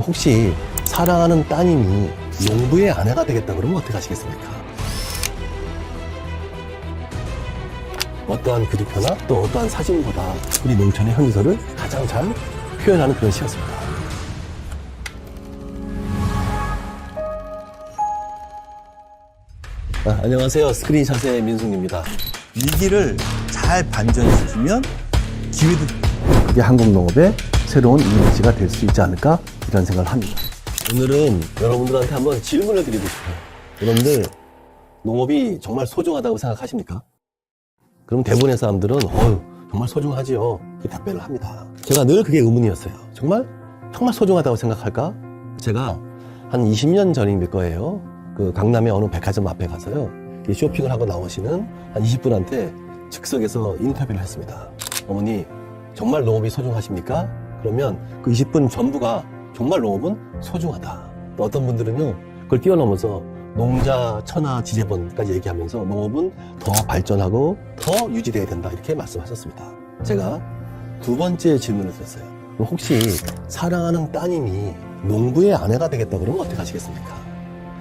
혹시 사랑하는 따님이 농부의 아내가 되겠다 그러면 어떻게 하시겠습니까? 어떠한 그림표나 또 어떠한 사진보다 우리 농촌의 현지서를 가장 잘 표현하는 그런 시였습니다. 아, 안녕하세요. 스크린샷의 민승입니다. 위기를 잘 반전시키면 기회도 그게 한국 농업의 새로운 이미지가 될 수 있지 않을까 이런 생각을 합니다. 오늘은 여러분들한테 한번 질문을 드리고 싶어요. 여러분들 농업이 정말 소중하다고 생각하십니까? 그럼 대부분의 사람들은 어유 정말 소중하지요. 이 답변을 합니다. 제가 늘 그게 의문이었어요. 정말 정말 소중하다고 생각할까? 제가 한 20년 전일 거예요. 그 강남의 어느 백화점 앞에 가서요. 이 쇼핑을 하고 나오시는 한 20분한테 즉석에서 인터뷰를 했습니다. 어머니 정말 농업이 소중하십니까? 그러면 그 20분 전부가 정말 농업은 소중하다. 또 어떤 분들은요, 그걸 뛰어넘어서 농자, 천하, 지재본까지 얘기하면서 농업은 더 발전하고 더 유지돼야 된다. 이렇게 말씀하셨습니다. 제가 두 번째 질문을 드렸어요. 혹시 사랑하는 따님이 농부의 아내가 되겠다 그러면 어떻게 하시겠습니까?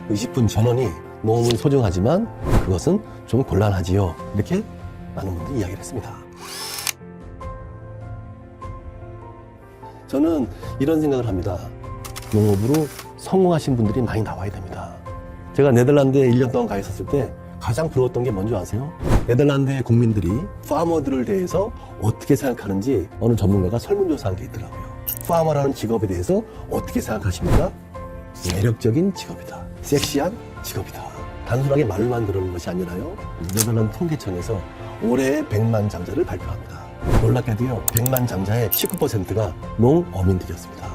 20분 전원이 농업은 소중하지만 그것은 좀 곤란하지요. 이렇게 많은 분들이 이야기를 했습니다. 저는 이런 생각을 합니다. 농업으로 성공하신 분들이 많이 나와야 됩니다. 제가 네덜란드에 1년 동안 가 있었을 때 가장 부러웠던 게 뭔지 아세요? 네덜란드의 국민들이 파머들을 대해서 어떻게 생각하는지 어느 전문가가 설문조사한 게 있더라고요. 파머라는 직업에 대해서 어떻게 생각하십니까? 매력적인 직업이다. 섹시한 직업이다. 단순하게 말만 그러는 것이 아니라요. 네덜란드 통계청에서 올해 100만 장자를 발표합니다. 놀랍게도요, 100만 장자의 19%가 농어민들이었습니다.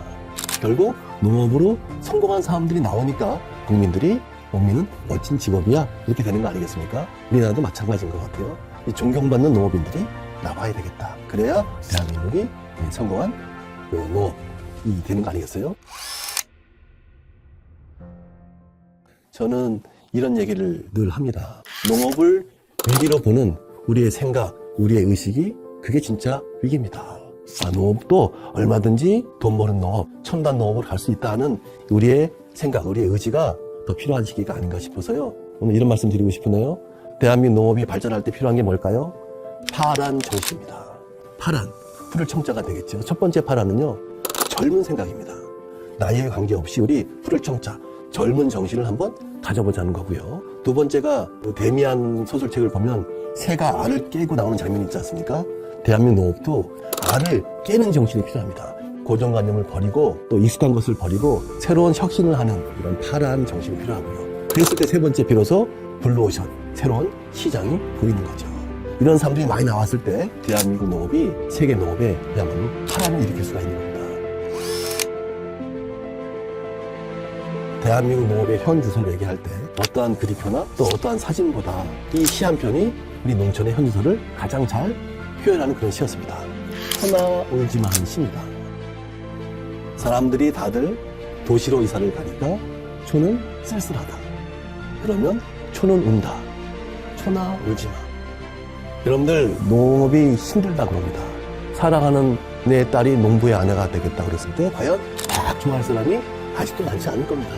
결국 농업으로 성공한 사람들이 나오니까 국민들이 농민은 멋진 직업이야 이렇게 되는 거 아니겠습니까? 우리나라도 마찬가지인 것 같아요. 이 존경받는 농업인들이 나와야 되겠다. 그래야 대한민국이 성공한 그 농업이 되는 거 아니겠어요? 저는 이런 얘기를 늘 합니다. 농업을 위기로 보는 우리의 생각, 우리의 의식이 그게 진짜 위기입니다. 아, 농업도 얼마든지 돈 버는 농업, 첨단 농업을 갈수 있다는 우리의 생각, 우리의 의지가 더 필요한 시기가 아닌가 싶어서요. 오늘 이런 말씀 드리고 싶으네요. 대한민국 농업이 발전할 때 필요한 게 뭘까요? 파란 정신입니다. 파란, 풀을 청자가 되겠죠. 첫 번째 파란은요, 젊은 생각입니다. 나이에 관계없이 우리 풀을 청자, 젊은 정신을 한번 가져보자는 거고요. 두 번째가 그 데미안 소설책을 보면 새가 알을 깨고 나오는 장면이 있지 않습니까? 대한민국 농업도 알을 깨는 정신이 필요합니다. 고정관념을 버리고 또 익숙한 것을 버리고 새로운 혁신을 하는 이런 파란 정신이 필요하고요. 그랬을 때 세 번째 비로소 블루오션, 새로운 시장이 보이는 거죠. 이런 사람들이 많이 나왔을 때 대한민국 농업이 세계 농업에 그야말로 파란을 일으킬 수가 있는 겁니다. 대한민국 농업의 현 주소를 얘기할 때 어떠한 그림표나 또 어떠한 사진보다 이 시 한 편이 우리 농촌의 현 주소를 가장 잘 표현하는 그런 시였습니다. 허나 울지마 하는 시입니다. 사람들이 다들 도시로 이사를 가니까 촌은 쓸쓸하다. 그러면 촌은 운다. 초나 울지 마. 여러분들 농업이 힘들다 그럽니다. 사랑하는 내 딸이 농부의 아내가 되겠다 그랬을 때 과연 딱 좋아할 사람이 아직도 많지 않을 겁니다.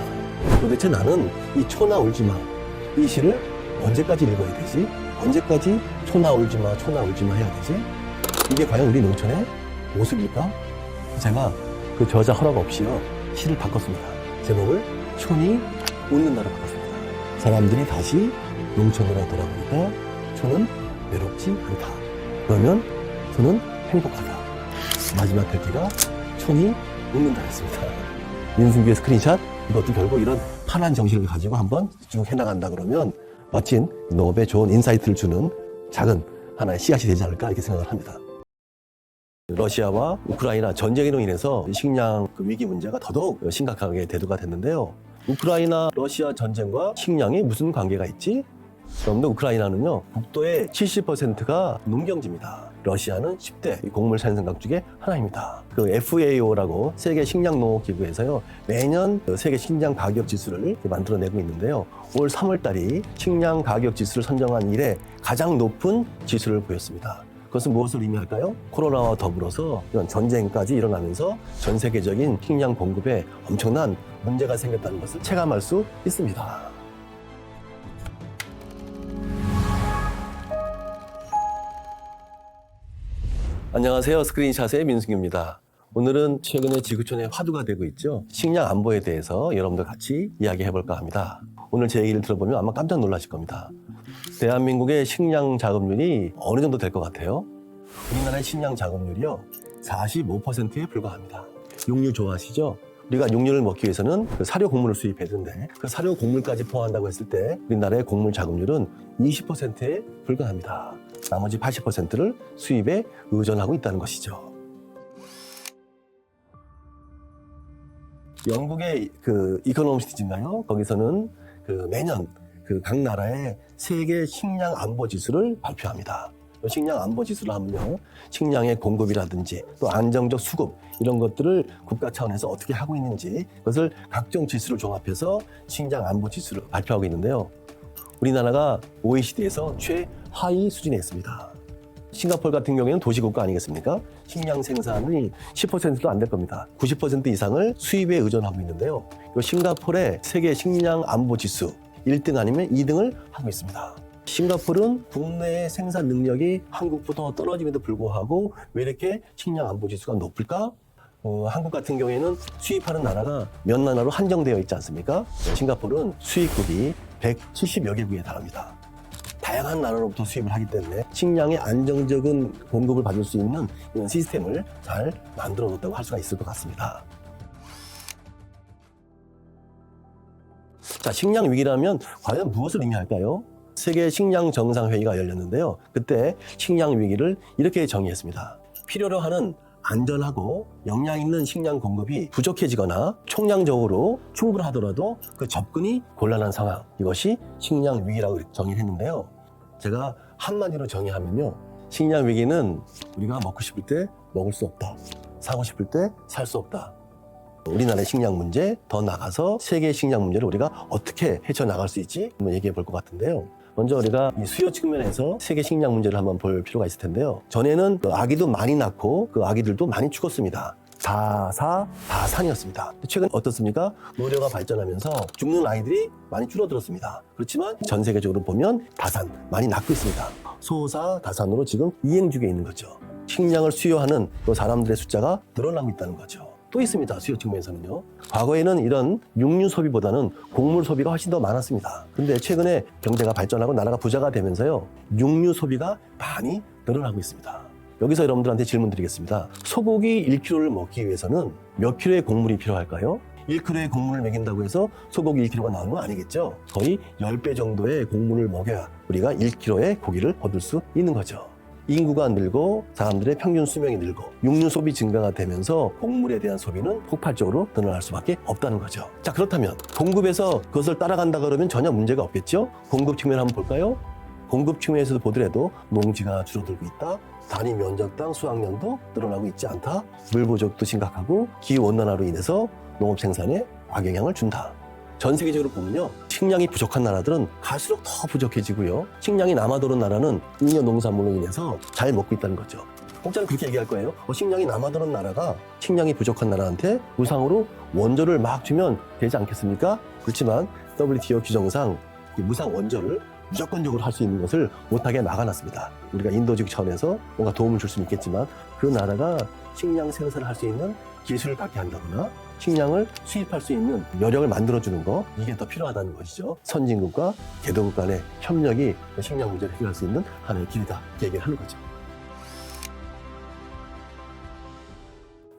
도대체 나는 이 초나 울지 마 이 시를 언제까지 읽어야 되지? 언제까지 초나 울지마 초나 울지마 해야 되지? 이게 과연 우리 농촌의 모습일까? 제가 그 저자 허락 없이요 시를 바꿨습니다. 제목을 촌이 웃는다로 바꿨습니다. 사람들이 다시 농촌으로 돌아오니까 촌은 외롭지 않다. 그러면 촌은 행복하다. 마지막 글귀가 촌이 웃는다 했습니다. 민승기의 스크린샷 이것도 결국 이런 파란 정신을 가지고 한번 쭉 해나간다 그러면 멋진 농업에 좋은 인사이트를 주는 작은 하나의 씨앗이 되지 않을까 이렇게 생각을 합니다. 러시아와 우크라이나 전쟁으로 인해서 식량 그 위기 문제가 더더욱 심각하게 대두가 됐는데요. 우크라이나 러시아 전쟁과 식량이 무슨 관계가 있지? 그런데 우크라이나는요, 국도의 70%가 농경지입니다. 러시아는 10대 곡물 생산국 중에 하나입니다. 그 FAO라고 세계 식량 농업 기구에서요, 매년 그 세계 식량 가격 지수를 만들어내고 있는데요. 올 3월 달이 식량 가격 지수를 선정한 이래 가장 높은 지수를 보였습니다. 그것은 무엇을 의미할까요? 코로나와 더불어서 이런 전쟁까지 일어나면서 전 세계적인 식량 공급에 엄청난 문제가 생겼다는 것을 체감할 수 있습니다. 안녕하세요. 스크린샷의 민승입니다. 오늘은 최근에 지구촌에 화두가 되고 있죠. 식량 안보에 대해서 여러분들 같이 이야기해 볼까 합니다. 오늘 제 얘기를 들어보면 아마 깜짝 놀라실 겁니다. 대한민국의 식량 자급률이 어느 정도 될 것 같아요? 우리나라의 식량 자급률이요. 45%에 불과합니다. 육류 좋아하시죠? 우리가 육류를 먹기 위해서는 그 사료 곡물을 수입해야 되는데 그 사료 곡물까지 포함한다고 했을 때 우리나라의 곡물 자급률은 20%에 불과합니다. 나머지 80%를 수입에 의존하고 있다는 것이죠. 영국의 그 이코노미스트인가요? 거기서는 그 매년 그 각 나라의 세계 식량 안보 지수를 발표합니다. 식량 안보 지수를 하면요, 식량의 공급이라든지 또 안정적 수급 이런 것들을 국가 차원에서 어떻게 하고 있는지 그것을 각종 지수를 종합해서 식량 안보 지수를 발표하고 있는데요. 우리나라가 OECD에서 최 하위 수준에 있습니다. 싱가포르 같은 경우에는 도시국가 아니겠습니까? 식량 생산이 10%도 안 될 겁니다. 90% 이상을 수입에 의존하고 있는데요. 이 싱가포르의 세계 식량 안보 지수 1등 아니면 2등을 하고 있습니다. 싱가포르는 국내 생산 능력이 한국보다 떨어짐에도 불구하고 왜 이렇게 식량 안보 지수가 높을까? 어, 한국 같은 경우에는 수입하는 나라가 몇 나라로 한정되어 있지 않습니까? 싱가포르는 수입국이 170여 개국에 달합니다. 다양한 나라로부터 수입을 하기 때문에 식량의 안정적인 공급을 받을 수 있는 이런 시스템을 잘 만들어 놓았다고 할 수가 있을 것 같습니다. 자, 식량 위기라면 과연 무엇을 의미할까요? 세계 식량 정상회의가 열렸는데요. 그때 식량 위기를 이렇게 정의했습니다. 필요로 하는 안전하고 영양 있는 식량 공급이 부족해지거나 총량적으로 충분하더라도 그 접근이 곤란한 상황. 이것이 식량 위기라고 정의를 했는데요. 제가 한마디로 정의하면요. 식량 위기는 우리가 먹고 싶을 때 먹을 수 없다. 사고 싶을 때 살 수 없다. 우리나라의 식량 문제, 더 나가서 세계 식량 문제를 우리가 어떻게 헤쳐나갈 수 있지? 한번 얘기해 볼 것 같은데요. 먼저 우리가 이 수요 측면에서 세계 식량 문제를 한번 볼 필요가 있을 텐데요. 전에는 그 아기도 많이 낳고 그 아기들도 많이 죽었습니다. 다사, 다산이었습니다. 최근 어떻습니까? 의료가 발전하면서 죽는 아이들이 많이 줄어들었습니다. 그렇지만 전 세계적으로 보면 다산, 많이 낳고 있습니다. 소사, 다산으로 지금 이행 중에 있는 거죠. 식량을 수요하는 또 사람들의 숫자가 늘어나고 있다는 거죠. 또 있습니다. 수요 측면에서는요. 과거에는 이런 육류 소비보다는 곡물 소비가 훨씬 더 많았습니다. 근데 최근에 경제가 발전하고 나라가 부자가 되면서요. 육류 소비가 많이 늘어나고 있습니다. 여기서 여러분들한테 질문 드리겠습니다. 소고기 1kg를 먹기 위해서는 몇 킬로의 곡물이 필요할까요? 1kg의 곡물을 먹인다고 해서 소고기 1kg가 나오는 건 아니겠죠. 거의 10배 정도의 곡물을 먹여야 우리가 1kg의 고기를 얻을 수 있는 거죠. 인구가 늘고 사람들의 평균 수명이 늘고 육류 소비 증가가 되면서 곡물에 대한 소비는 폭발적으로 늘어날 수밖에 없다는 거죠. 자 그렇다면 공급에서 그것을 따라간다 그러면 전혀 문제가 없겠죠. 공급 측면 한번 볼까요? 공급 측면에서도 보더라도 농지가 줄어들고 있다. 단위 면적당 수확량도 늘어나고 있지 않다. 물 부족도 심각하고 기후 온난화로 인해서 농업 생산에 악영향을 준다. 전 세계적으로 보면요. 식량이 부족한 나라들은 갈수록 더 부족해지고요. 식량이 남아도는 나라는 잉여 농산물로 인해서 잘 먹고 있다는 거죠. 공짜는 그렇게 얘기할 거예요. 어, 식량이 남아도는 나라가 식량이 부족한 나라한테 무상으로 원조를 막 주면 되지 않겠습니까? 그렇지만 WTO 규정상 이 무상 원조를 무조건적으로 할 수 있는 것을 못하게 막아놨습니다. 우리가 인도적 차원에서 뭔가 도움을 줄 수는 있겠지만 그 나라가 식량 생산을 할 수 있는 기술을 갖게 한다거나 식량을 수입할 수 있는 여력을 만들어주는 거 이게 더 필요하다는 것이죠. 선진국과 개도국 간의 협력이 식량 문제를 해결할 수 있는 하나의 길이다 얘기를 하는 거죠.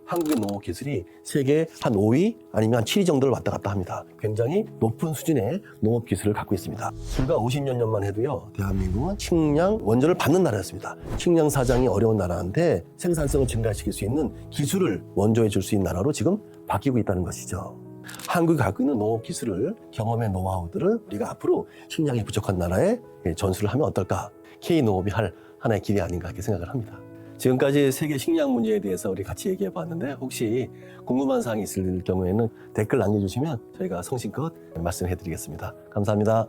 한국의 농업 기술이 세계 한 5위 아니면 한 7위 정도를 왔다 갔다 합니다. 굉장히 높은 수준의 농업 기술을 갖고 있습니다. 불과 50여 년만 해도요, 대한민국은 식량 원조를 받는 나라였습니다. 식량 사장이 어려운 나라인데 생산성을 증가시킬 수 있는 기술을 원조해 줄 수 있는 나라로 지금 바뀌고 있다는 것이죠. 한국이 갖고 있는 농업 기술을 경험의 노하우들을 우리가 앞으로 식량이 부족한 나라에 전수를 하면 어떨까? K 농업이 할 하나의 길이 아닌가 이렇게 생각을 합니다. 지금까지 세계 식량 문제에 대해서 우리 같이 얘기해 봤는데 혹시 궁금한 사항이 있을 경우에는 댓글 남겨주시면 저희가 성심껏 말씀해 드리겠습니다. 감사합니다.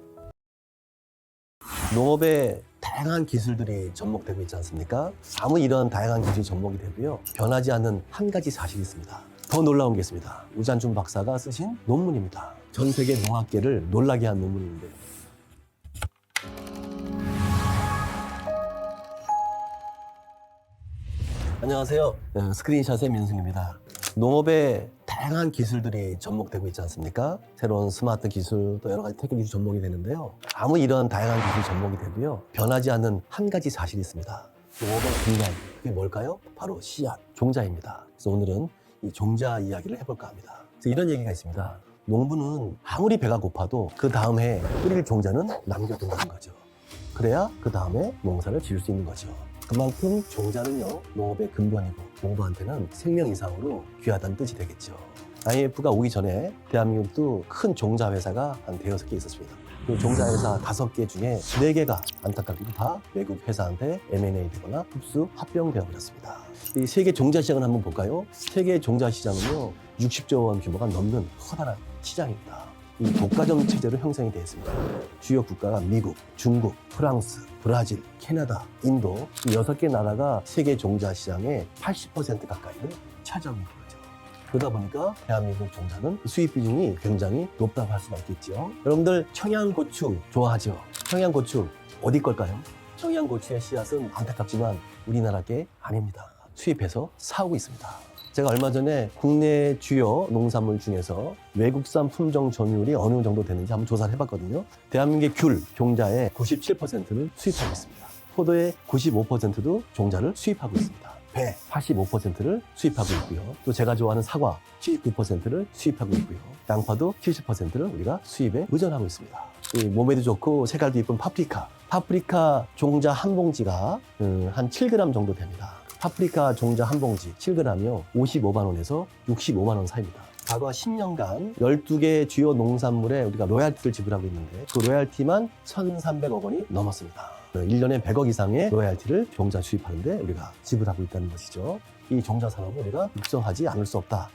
농업의 다양한 기술들이 접목되고 있지 않습니까? 아무 이런 다양한 기술이 접목이 되고요. 변하지 않는 한 가지 사실이 있습니다. 더 놀라운 게 있습니다. 우잔준 박사가 쓰신 논문입니다. 전 세계 농학계를 놀라게 한 논문인데 안녕하세요. 네, 스크린샷의 민승입니다. 농업에 다양한 기술들이 접목되고 있지 않습니까? 새로운 스마트 기술, 또 여러 가지 테크 기술이 접목이 되는데요. 아무 이런 다양한 기술이 접목이 되고요. 변하지 않는 한 가지 사실이 있습니다. 농업의 근간, 그게 뭘까요? 바로 씨앗, 종자입니다. 그래서 오늘은 이 종자 이야기를 해볼까 합니다. 그래서 이런 얘기가 있습니다. 농부는 아무리 배가 고파도 그 다음 해 뿌릴 종자는 남겨둔다는 거죠. 그래야 그 다음에 농사를 지을 수 있는 거죠. 그만큼 종자는요 농업의 근본이고 농부한테는 생명 이상으로 귀하다는 뜻이 되겠죠. IMF가 오기 전에 대한민국도 큰 종자 회사가 한 대여섯 개 있었습니다. 그 종자 회사 다섯 개 중에 네 개가 안타깝게도 다 외국 회사한테 M&A 되거나 흡수 합병되어 버렸습니다. 이 세계 종자 시장을 한번 볼까요? 세계 종자 시장은요 60조 원 규모가 넘는 커다란 시장입니다. 이 독과점 체제로 형성이 되어 있습니다. 주요 국가가 미국, 중국, 프랑스, 브라질, 캐나다, 인도 이 여섯 개 나라가 세계 종자 시장의 80% 가까이를 차지하고 거죠. 그러다 보니까 대한민국 종자는 수입 비중이 굉장히 높다고 할 수가 있겠죠. 여러분들 청양고추 좋아하죠? 청양고추 어디 걸까요? 청양고추의 씨앗은 안타깝지만 우리나라 게 아닙니다. 수입해서 사오고 있습니다. 제가 얼마 전에 국내 주요 농산물 중에서 외국산 품종 점유율이 어느 정도 되는지 한번 조사를 해봤거든요. 대한민국의 귤 종자의 97%를 수입하고 있습니다. 포도의 95%도 종자를 수입하고 있습니다. 배 85%를 수입하고 있고요. 또 제가 좋아하는 사과 79%를 수입하고 있고요. 양파도 70%를 우리가 수입에 의존하고 있습니다. 이 몸에도 좋고 색깔도 이쁜 파프리카. 파프리카 종자 한 봉지가 음, 한 7g 정도 됩니다. 파프리카 종자 한 봉지 7g이요. 55만 원에서 65만 원 사이입니다. 과거 10년간 12개 주요 농산물에 우리가 로얄티를 지불하고 있는데 그 로얄티만 1,300억 원이 넘었습니다. 1년에 100억 이상의 로얄티를 종자 수입하는데 우리가 지불하고 있다는 것이죠. 이 종자 산업을 우리가 육성하지 않을 수 없다.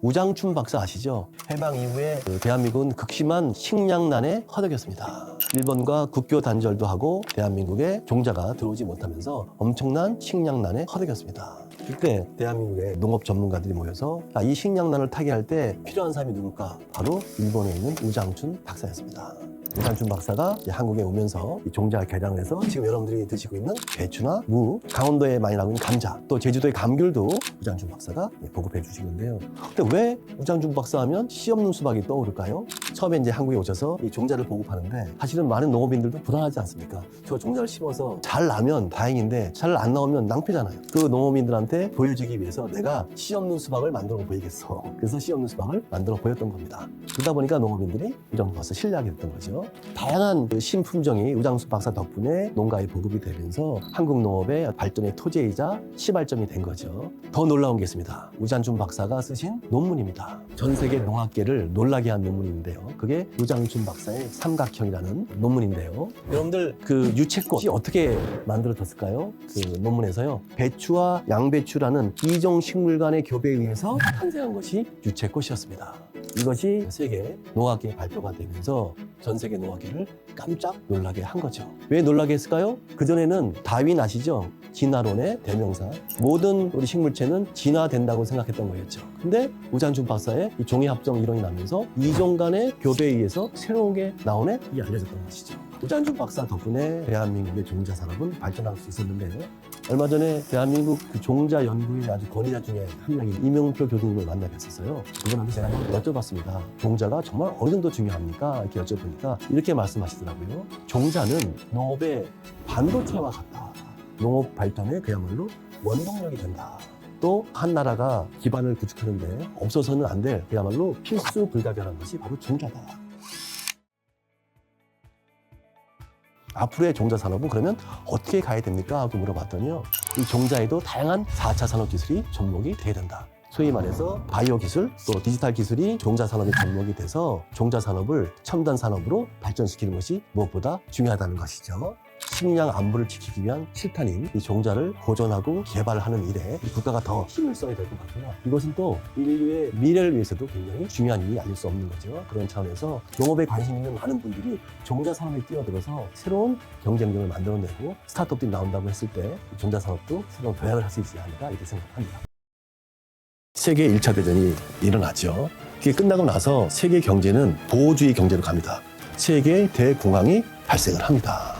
우장춘 박사 아시죠? 해방 이후에 그 대한민국은 극심한 식량난에 허덕였습니다. 일본과 국교 단절도 하고 대한민국에 종자가 들어오지 못하면서 엄청난 식량난에 허덕였습니다. 그때 대한민국의 농업 전문가들이 모여서 아, 이 식량난을 타개할 때 필요한 사람이 누굴까? 바로 일본에 있는 우장춘 박사였습니다. 우장춘 박사가 한국에 오면서 이 종자 개량을 해서 지금 여러분들이 드시고 있는 배추나 무, 강원도에 많이 나오는 감자, 또 제주도의 감귤도 우장춘 박사가 예, 보급해 주시는데요. 근데 왜 우장춘 박사 하면 씨 없는 수박이 떠오를까요? 처음에 이제 한국에 오셔서 이 종자를 보급하는데 사실은 많은 농업인들도 불안하지 않습니까? 저 종자를 심어서 잘 나면 다행인데 잘 안 나오면 낭패잖아요. 그 농업인들한테 보여주기 위해서 내가 씨 없는 수박을 만들어 보이겠어. 그래서 씨 없는 수박을 만들어 보였던 겁니다. 그러다 보니까 농업인들이 우장춘 박사 신뢰하게 됐던 거죠. 다양한 그 신품종이 우장춘 박사 덕분에 농가에 보급이 되면서 한국 농업의 발전의 토제이자 시발점이 된 거죠. 더 놀라 운게 있습니다. 우장춘 박사가 쓰신 논문입니다. 전 세계 농학계를 놀라게 한 논문인데요. 그게 우장춘 박사의 삼각형이라는 논문인데요. 여러분들 그 유채꽃이 어떻게 만들어졌을까요? 그 논문에서요. 배추와 양배추라는 이종 식물 간의 교배에 의해서 탄생한 것이 유채꽃이었습니다. 이것이 세계 농학계에 발표가 되면서 전 세계 농학계를 깜짝 놀라게 한 거죠. 왜 놀라게 했을까요? 그전에는 다윈 아시죠? 진화론의 대명사. 모든 우리 식물체는 진화된다고 생각했던 거였죠. 근데 우장춘 박사의 이 종이 합성 이론이 나면서 이종 간의 교배에 의해서 새로운 게 나오네? 이 알려졌던 것이죠. 우장춘 박사 덕분에 대한민국의 종자 산업은 발전할 수 있었는데요. 얼마 전에 대한민국 그 종자 연구의 아주 권위자 중에 한 명인 이명표 교수님을 만나 뵀었어요. 그분한테 제가 한번 여쭤봤습니다. 종자가 정말 어느 정도 중요합니까? 이렇게 여쭤보니까 이렇게 말씀하시더라고요. 종자는 농업의 반도체와 같다. 농업 발전에 그야말로 원동력이 된다. 또 한 나라가 기반을 구축하는데 없어서는 안 될 그야말로 필수 불가결한 것이 바로 종자다. 앞으로의 종자 산업은 그러면 어떻게 가야 됩니까? 하고 물어봤더니요. 이 종자에도 다양한 4차 산업 기술이 접목이 돼야 된다. 소위 말해서 바이오 기술 또 디지털 기술이 종자 산업에 접목이 돼서 종자 산업을 첨단 산업으로 발전시키는 것이 무엇보다 중요하다는 것이죠. 식량 안보를 지키기 위한 실탄인 이 종자를 보존하고 개발하는 일에 이 국가가 더 힘을 써야 될 것 같고요. 이것은 또 인류의 미래를 위해서도 굉장히 중요한 일이 아닐 수 없는 거죠. 그런 차원에서 농업에 관심 있는 많은 분들이 종자 산업에 뛰어들어서 새로운 경쟁력을 만들어내고 스타트업들이 나온다고 했을 때 종자 산업도 새로운 도약을 할 수 있지 않을까 이렇게 생각합니다. 세계 1차 대전이 일어났죠. 이게 끝나고 나서 세계 경제는 보호주의 경제로 갑니다. 세계 대공황이 발생을 합니다.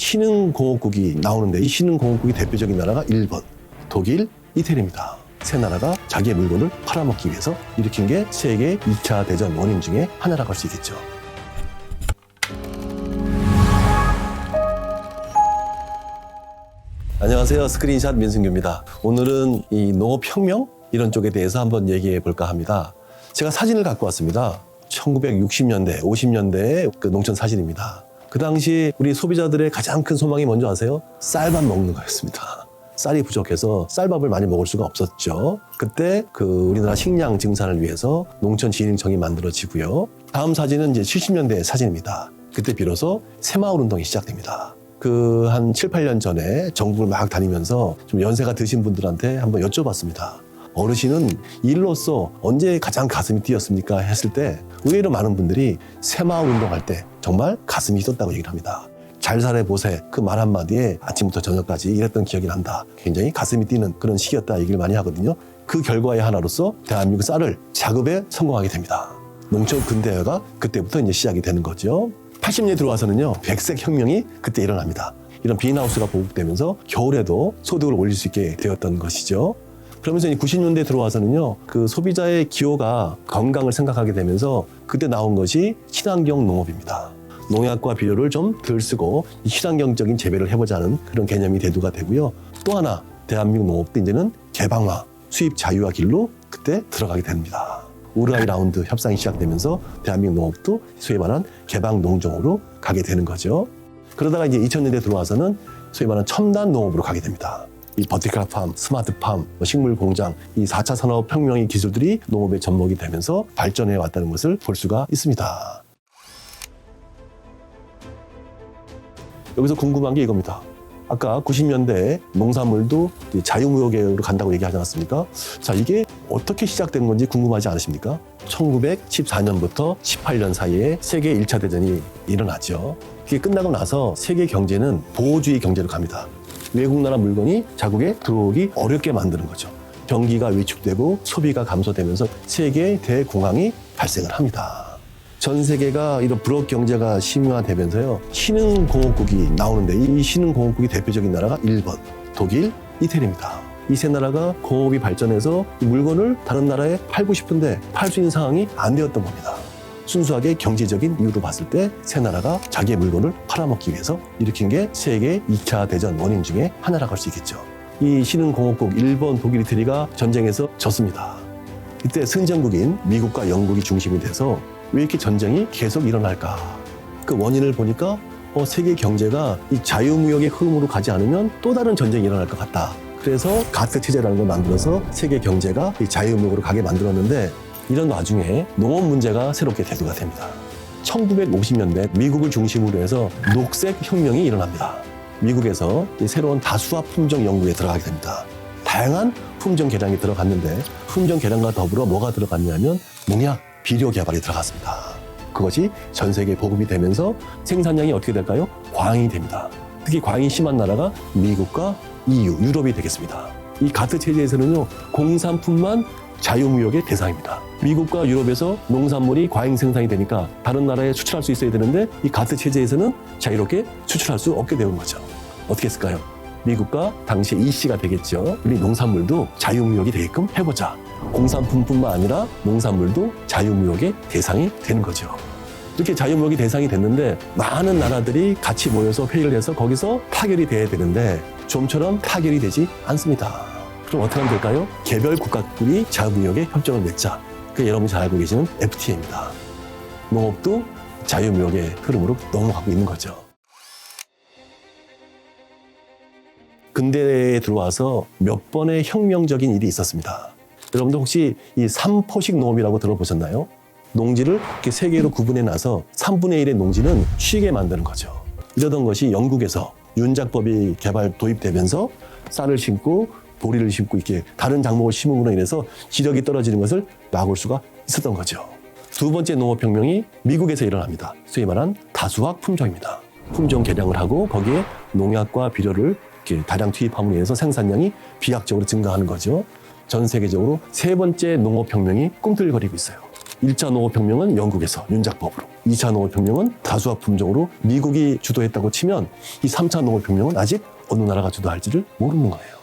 신흥공업국이 나오는데 이 신흥공업국의 대표적인 나라가 일본, 독일, 이태리입니다. 세 나라가 자기의 물건을 팔아먹기 위해서 일으킨 게 세계 2차 대전 원인 중에 하나라고 할 수 있겠죠. 안녕하세요. 스크린샷 민승규입니다. 오늘은 이 농업혁명 이런 쪽에 대해서 한번 얘기해 볼까 합니다. 제가 사진을 갖고 왔습니다. 1960년대, 50년대의 그 농촌 사진입니다. 그 당시 우리 소비자들의 가장 큰 소망이 뭔지 아세요? 쌀밥 먹는 거였습니다. 쌀이 부족해서 쌀밥을 많이 먹을 수가 없었죠. 그때 그 우리나라 식량 증산을 위해서 농촌진흥청이 만들어지고요. 다음 사진은 이제 70년대 사진입니다. 그때 비로소 새마을 운동이 시작됩니다. 그 한 7, 8년 전에 전국을 막 다니면서 좀 연세가 드신 분들한테 한번 여쭤봤습니다. 어르신은 일로서 언제 가장 가슴이 뛰었습니까? 했을 때 의외로 많은 분들이 새마을 운동할 때 정말 가슴이 뛰었다고 얘기를 합니다. 잘 살아 보세 그 말 한마디에 아침부터 저녁까지 일했던 기억이 난다. 굉장히 가슴이 뛰는 그런 시기였다 얘기를 많이 하거든요. 그 결과의 하나로서 대한민국 쌀을 작업에 성공하게 됩니다. 농촌 근대화가 그때부터 이제 시작이 되는 거죠. 80년대 들어와서는요, 백색 혁명이 그때 일어납니다. 이런 비닐하우스가 보급되면서 겨울에도 소득을 올릴 수 있게 되었던 것이죠. 그러면서 이 90년대 들어와서는요, 그 소비자의 기호가 건강을 생각하게 되면서 그때 나온 것이 친환경 농업입니다. 농약과 비료를 좀 덜 쓰고 이 친환경적인 재배를 해보자는 그런 개념이 대두가 되고요. 또 하나 대한민국 농업도 이제는 개방화, 수입 자유화 길로 그때 들어가게 됩니다. 우르아이 라운드 협상이 시작되면서 대한민국 농업도 소위 말한 개방 농종으로 가게 되는 거죠. 그러다가 이제 2000년대 들어와서는 소위 말하는 첨단 농업으로 가게 됩니다. 이 버티컬 팜, 스마트 팜, 뭐 식물 공장, 이 4차 산업 혁명의 기술들이 농업에 접목이 되면서 발전해 왔다는 것을 볼 수가 있습니다. 여기서 궁금한 게 이겁니다. 아까 90년대 농산물도 이 자유무역으로 간다고 얘기하지 않았습니까? 자, 이게 어떻게 시작된 건지 궁금하지 않으십니까? 1914년부터 18년 사이에 세계 1차 대전이 일어났죠. 그게 끝나고 나서 세계 경제는 보호주의 경제로 갑니다. 외국 나라 물건이 자국에 들어오기 어렵게 만드는 거죠. 경기가 위축되고 소비가 감소되면서 세계 대공황이 발생을 합니다. 전 세계가 이런 불업 경제가 심화되면서요 신흥공업국이 나오는데 이 신흥공업국의 대표적인 나라가 일본, 독일, 이태리입니다. 이 세 나라가 공업이 발전해서 이 물건을 다른 나라에 팔고 싶은데 팔 수 있는 상황이 안 되었던 겁니다. 순수하게 경제적인 이유로 봤을 때 세 나라가 자기의 물건을 팔아먹기 위해서 일으킨 게 세계 2차 대전 원인 중에 하나라고 할 수 있겠죠. 이 신흥공업국 일본, 독일, 이태리가 전쟁에서 졌습니다. 이때 승전국인 미국과 영국이 중심이 돼서 왜 이렇게 전쟁이 계속 일어날까? 그 원인을 보니까 어, 세계 경제가 이 자유무역의 흐름으로 가지 않으면 또 다른 전쟁이 일어날 것 같다. 그래서 가스 체제라는 걸 만들어서 세계 경제가 이 자유무역으로 가게 만들었는데 이런 와중에 농업 문제가 새롭게 대두가 됩니다. 1950년대 미국을 중심으로 해서 녹색 혁명이 일어납니다. 미국에서 이 새로운 다수화 품종 연구에 들어가게 됩니다. 다양한 품종 개량이 들어갔는데 품종 개량과 더불어 뭐가 들어갔냐면 농약, 비료 개발이 들어갔습니다. 그것이 전 세계에 보급이 되면서 생산량이 어떻게 될까요? 광이 됩니다. 특히 광이 심한 나라가 미국과 EU, 유럽이 되겠습니다. 이 가트 체제에서는요, 공산품만 자유무역의 대상입니다. 미국과 유럽에서 농산물이 과잉 생산이 되니까 다른 나라에 수출할 수 있어야 되는데 이 가트 체제에서는 자유롭게 수출할 수 없게 되는 거죠. 어떻게 했을까요? 미국과 당시 이 씨가 되겠죠. 우리 농산물도 자유무역이 되게끔 해보자. 공산품뿐만 아니라 농산물도 자유무역의 대상이 되는 거죠. 이렇게 자유무역이 대상이 됐는데 많은 나라들이 같이 모여서 회의를 해서 거기서 타결이 돼야 되는데 좀처럼 타결이 되지 않습니다. 그럼 어떻게 하면 될까요? 개별 국가끼리 자유무역에 협정을 맺자. 그 여러분이 잘 알고 계시는 FTA입니다. 농업도 자유무역의 흐름으로 넘어가고 있는 거죠. 근대에 들어와서 몇 번의 혁명적인 일이 있었습니다. 여러분들 혹시 이 삼포식 농업이라고 들어보셨나요? 농지를 이렇게 세 개로 구분해 놔서 3분의 1의 농지는 쉬게 만드는 거죠. 이러던 것이 영국에서 윤작법이 개발 도입되면서 쌀을 심고 보리를 심고 이렇게 다른 작목을 심음으로 인해서 지력이 떨어지는 것을 막을 수가 있었던 거죠. 두 번째 농업혁명이 미국에서 일어납니다. 소위 말한 다수학 품종입니다. 품종 개량을 하고 거기에 농약과 비료를 이렇게 다량 투입함으로 인해서 생산량이 비약적으로 증가하는 거죠. 전 세계적으로 세 번째 농업혁명이 꿈틀거리고 있어요. 1차 농업혁명은 영국에서 윤작법으로, 2차 농업혁명은 다수학 품종으로 미국이 주도했다고 치면 이 3차 농업혁명은 아직 어느 나라가 주도할지를 모르는 거예요.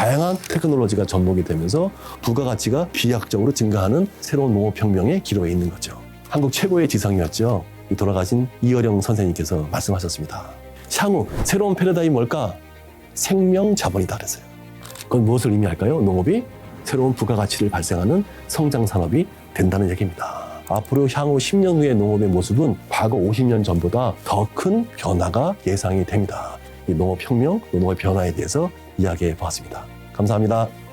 다양한 테크놀로지가 접목이 되면서 부가가치가 비약적으로 증가하는 새로운 농업혁명의 기로에 있는 거죠. 한국 최고의 지성이었죠. 이 돌아가신 이어령 선생님께서 말씀하셨습니다. 향후 새로운 패러다임이 뭘까? 생명 자본이다 그랬어요. 그건 무엇을 의미할까요? 농업이 새로운 부가가치를 발생하는 성장 산업이 된다는 얘기입니다. 앞으로 향후 10년 후의 농업의 모습은 과거 50년 전보다 더 큰 변화가 예상이 됩니다. 이 농업 혁명, 농업의 변화에 대해서 이야기해 보았습니다. 감사합니다.